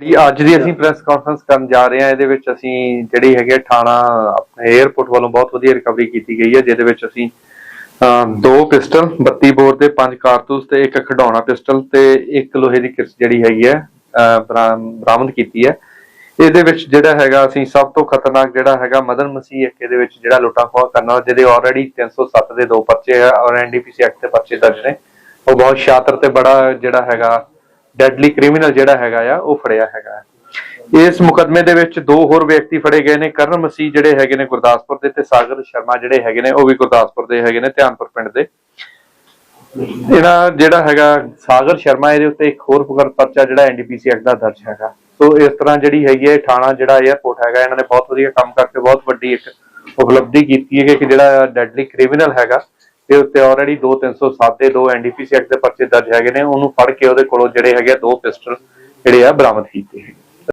ਜਿਹੜੀ ਅੱਜ ਦੀ ਅਸੀਂ ਪ੍ਰੈਸ ਕਾਨਫਰੰਸ ਕਰਨ ਜਾ ਰਹੇ ਹਾਂ ਇਹਦੇ ਵਿੱਚ ਅਸੀਂ ਜਿਹੜੀ ਹੈਗੀ ਥਾਣਾ ਆਪਣੇ 에ਅਰਪੋਰਟ ਵੱਲੋਂ ਬਹੁਤ ਵਧੀਆ ਰਿਕਵਰੀ ਕੀਤੀ ਗਈ ਹੈ ਜਿਹਦੇ ਵਿੱਚ ਅਸੀਂ ਦੋ ਪਿਸਟਲ 32 ਬੋਰ ਦੇ ਪੰਜ ਕਾਰਤੂਸ ਤੇ ਇੱਕ ਖਿਡੌਣਾ ਪਿਸਟਲ ਤੇ ਇੱਕ ਲੋਹੇ ਦੀ ਕਿਰਚ ਜਿਹੜੀ ਹੈਗੀ ਹੈ ਬਰਾਮਦ ਕੀਤੀ ਹੈ। ਇਹਦੇ ਵਿੱਚ ਜਿਹੜਾ ਹੈਗਾ ਅਸੀਂ ਸਭ ਤੋਂ ਖਤਰਨਾਕ ਜਿਹੜਾ ਹੈਗਾ ਮਦਨ ਮਸੀਹ ਇੱਕ ਇਹਦੇ ਵਿੱਚ ਜਿਹੜਾ ਲੁੱਟਾਂ ਖੋਹ ਕਰਨ ਜਿਹਦੇ ਆਲਰੇਡੀ 307 ਦੇ ਦੋ ਪਰਚੇ ਆ ਔਰ ਐਨਡੀਪੀਸੀ ਐਕਟ ਦੇ ਪਰਚੇ ਦਰਜ ਨੇ। ਉਹ ਬਹੁਤ ਸ਼ਾਤਰ ਤੇ ਬੜਾ ਜਿਹੜਾ ਹੈਗਾ ਡੈਡਲੀ ਕ੍ਰਿਮੀਨਲ ਜਿਹੜਾ ਹੈਗਾ ਆ, ਉਹ ਫੜਿਆ ਹੈਗਾ ਇਸ ਮੁਕਦਮੇ ਦੇ ਵਿੱਚ ਦੋ ਹੋਰ ਵਿਅਕਤੀ ਫੜੇ ਗਏ ਨੇ, ਕਰਨ ਮਸੀਹ ਜਿਹੜੇ ਹੈਗੇ ਨੇ ਗੁਰਦਾਸਪੁਰ ਦੇ ਤੇ ਸਾਗਰ ਸ਼ਰਮਾ ਜਿਹੜੇ ਹੈਗੇ ਨੇ, ਉਹ ਵੀ ਗੁਰਦਾਸਪੁਰ ਦੇ ਹੈਗੇ ਨੇ, ਧਿਆਨਪੁਰ ਪਿੰਡ ਦੇ। ਇਹਦਾ ਜਿਹੜਾ ਹੈਗਾ ਸਾਗਰ ਸ਼ਰਮਾ, ਇਹਦੇ ਉੱਤੇ ਇੱਕ ਹੋਰ ਪੁਗਰ ਪਰਚਾ ਜਿਹੜਾ ਐਨਡੀਪੀਸੀ ਐਕਟ ਦਾ ਦਰਜ ਹੈਗਾ। ਸੋ ਇਸ ਤਰ੍ਹਾਂ ਜਿਹੜੀ ਹੈਗੀ ਹੈ ਥਾਣਾ ਜਿਹੜਾ 에ਅਰਪੋਰਟ ਹੈਗਾ, ਇਹਨਾਂ ਨੇ ਬਹੁਤ ਵਧੀਆ ਕੰਮ ਕਰਕੇ ਬਹੁਤ ਵੱਡੀ ਇੱਕ ਉਪਲਬਧੀ ਕੀਤੀ ਹੈ ਕਿ ਜਿਹੜਾ ਡੈਡਲੀ ਕ੍ਰਿਮੀਨਲ ਹੈਗਾ ਤੇ ਉੱਤੇ ਆਲਰੇਡੀ 2 307 ਦੇ ਦੋ ਐਨਡੀਪੀਸੀ ਐਕਟ ਦੇ ਪਰਚੇ ਦਰਜ ਹੈਗੇ ਨੇ, ਉਹਨੂੰ ਫੜ ਕੇ ਉਹਦੇ ਕੋਲੋਂ ਜਿਹੜੇ ਹੈਗੇ ਆ ਦੋ ਪਿਸਟਲ ਜਿਹੜੇ ਆ ਬਰਾਮਦ ਕੀਤੇ ਹੈਗੇ।